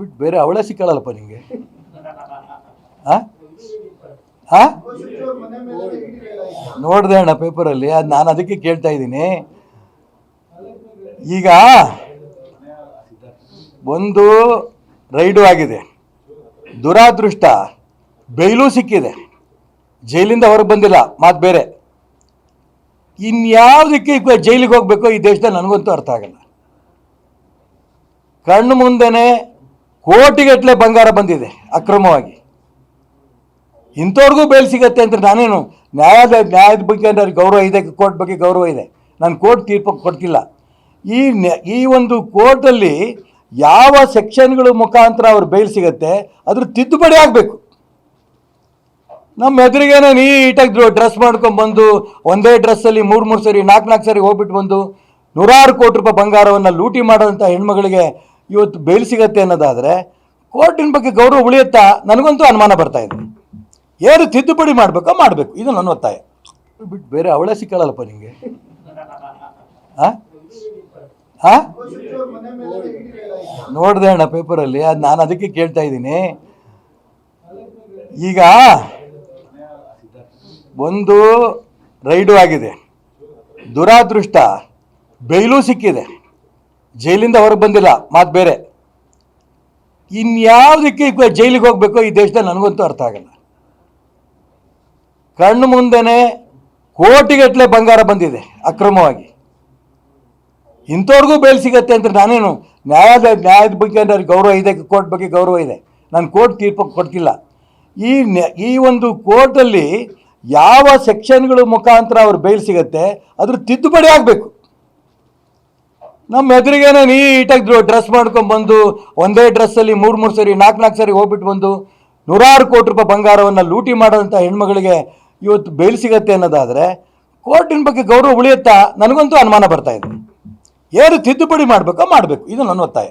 ಬಿಟ್ಟು ಬೇರೆ ಅವಳೇ ಸಿಕ್ಕಳಲ್ಲಪ್ಪ ನಿಂಗೆ? ಹಾ ಹಾ ನೋಡಿದೆ ಅಣ್ಣ ಪೇಪರಲ್ಲಿ, ಅದು ನಾನು ಅದಕ್ಕೆ ಕೇಳ್ತಾ ಇದ್ದೀನಿ. ಈಗ ಒಂದು ರೈಡು ಆಗಿದೆ. ದುರಾದೃಷ್ಟ, ಬೈಲು ಸಿಕ್ಕಿದೆ. ಜೈಲಿಂದ ಹೊರಗೆ ಬಂದಿಲ್ಲ, ಮಾತು ಬೇರೆ. ಇನ್ಯಾವುದಕ್ಕೆ ಜೈಲಿಗೆ ಹೋಗಬೇಕು ಈ ದೇಶದಲ್ಲಿ ನನಗಂತೂ ಅರ್ಥ ಆಗಲ್ಲ. ಕಣ್ಣು ಮುಂದೆನೆ ಕೋಟಿಗಟ್ಟಲೆ ಬಂಗಾರ ಬಂದಿದೆ, ಅಕ್ರಮವಾಗಿ. ಇಂಥವ್ರಿಗೂ ಬೇಲ್ ಸಿಗತ್ತೆ ಅಂತ ನಾನೇನು ನ್ಯಾಯದ ನ್ಯಾಯದ ಬಗ್ಗೆ ಅಂದರೆ ಅವ್ರಿಗೆ ಗೌರವ ಇದೆ, ಕೋರ್ಟ್ ಬಗ್ಗೆ ಗೌರವ ಇದೆ. ನಾನು ಕೋರ್ಟ್ ತೀರ್ಪು ಕೊಡ್ತಿಲ್ಲ. ಈ ಈ ಒಂದು ಕೋರ್ಟಲ್ಲಿ ಯಾವ ಸೆಕ್ಷನ್ಗಳ ಮುಖಾಂತರ ಅವ್ರು ಬೇಲ್ ಸಿಗತ್ತೆ, ಅದ್ರ ತಿದ್ದುಪಡಿ ಆಗಬೇಕು. ನಮ್ಮ ಎದುರಿಗೇನೆ ನೀಟಾಗಿ ಡ್ರೆಸ್ ಮಾಡ್ಕೊಂಡು ಬಂದು, ಒಂದೇ ಡ್ರೆಸ್ಸಲ್ಲಿ ಮೂರು ಮೂರು ಸರಿ, ನಾಲ್ಕು ನಾಲ್ಕು ಸರಿ ಹೋಗ್ಬಿಟ್ಟು ಬಂದು ನೂರಾರು ಕೋಟಿ ರೂಪಾಯಿ ಬಂಗಾರವನ್ನು ಲೂಟಿ ಮಾಡೋಂಥ ಹೆಣ್ಮಗಳಿಗೆ ಇವತ್ತು ಬೇಲ್ ಸಿಗತ್ತೆ ಅನ್ನೋದಾದರೆ ಕೋರ್ಟಿನ ಬಗ್ಗೆ ಗೌರವ ಉಳಿಯುತ್ತಾ ನನಗಂತೂ ಅನುಮಾನ ಬರ್ತಾ ಇದೆ. ಏನು ತಿದ್ದುಪಡಿ ಮಾಡಬೇಕೋ ಮಾಡಬೇಕು. ಇದು ನನ್ನ ಒತ್ತಾಯ. ಬಿಟ್ಟು ಬೇರೆ ಅವಳೇ ಸಿಕ್ಕಳಲ್ಲಪ್ಪ ನಿಮಗೆ ಹಾಂ ಹಾಂ ನೋಡಿದೆ ಅಣ್ಣ ಪೇಪರಲ್ಲಿ, ಅದು ನಾನು ಅದಕ್ಕೆ ಕೇಳ್ತಾ ಇದ್ದೀನಿ. ಈಗ ಒಂದು ರೈಡು ಆಗಿದೆ. ದುರಾದೃಷ್ಟ, ಬೇಲೂ ಸಿಕ್ಕಿದೆ. ಜೈಲಿಂದ ಹೊರಗೆ ಬಂದಿಲ್ಲ. ಮಾತು ಬೇರೆ. ಇನ್ಯಾವುದಕ್ಕೆ ಜೈಲಿಗೆ ಹೋಗಬೇಕು ಈ ದೇಶದಲ್ಲಿ ನನಗಂತೂ ಅರ್ಥ ಆಗಲ್ಲ. ಕಣ್ಣು ಮುಂದೆನೆ ಕೋಟಿಗಟ್ಟಲೆ ಬಂಗಾರ ಬಂದಿದೆ, ಅಕ್ರಮವಾಗಿ. ಇಂಥವ್ರಿಗೂ ಬೇಲ್ ಸಿಗತ್ತೆ ಅಂತ ನಾನೇನು ನ್ಯಾಯದ ನ್ಯಾಯದ ಬಗ್ಗೆ ಅಂದರೆ ಗೌರವ ಇದೆ, ಕೋರ್ಟ್ ಬಗ್ಗೆ ಗೌರವ ಇದೆ. ನಾನು ಕೋರ್ಟ್ ತೀರ್ಪು ಕೊಡ್ತಿಲ್ಲ. ಈ ಈ ಒಂದು ಕೋರ್ಟಲ್ಲಿ ಯಾವ ಸೆಕ್ಷನ್ಗಳ ಮುಖಾಂತರ ಅವ್ರು ಬೇಲ್ ಸಿಗತ್ತೆ, ಅದ್ರ ತಿದ್ದುಪಡಿ ಆಗಬೇಕು. ನಮ್ಮ ಎದುರಿಗೇನೆ ನೀಟಾಗಿ ಡ್ರೆಸ್ ಮಾಡ್ಕೊಂಡು ಬಂದು, ಒಂದೇ ಡ್ರೆಸ್ಸಲ್ಲಿ ಮೂರು ಮೂರು ಸರಿ ನಾಲ್ಕು ನಾಲ್ಕು ಸರಿ ಹೋಗ್ಬಿಟ್ಟು ಬಂದು, ನೂರಾರು ಕೋಟಿ ರೂಪಾಯಿ ಬಂಗಾರವನ್ನು ಲೂಟಿ ಮಾಡೋಂಥ ಹೆಣ್ಮಗಳಿಗೆ ಇವತ್ತು ಬೇಲ್ ಸಿಗತ್ತೆ ಅನ್ನೋದಾದರೆ, ಕೋರ್ಟಿನ ಬಗ್ಗೆ ಗೌರವ ಉಳಿಯುತ್ತಾ? ನನಗಂತೂ ಅನುಮಾನ ಬರ್ತಾ ಇದೆ. ಏನು ತಿದ್ದುಪಡಿ ಮಾಡಬೇಕೋ ಮಾಡಬೇಕು. ಇದು ನನ್ನ ಒತ್ತಾಯ.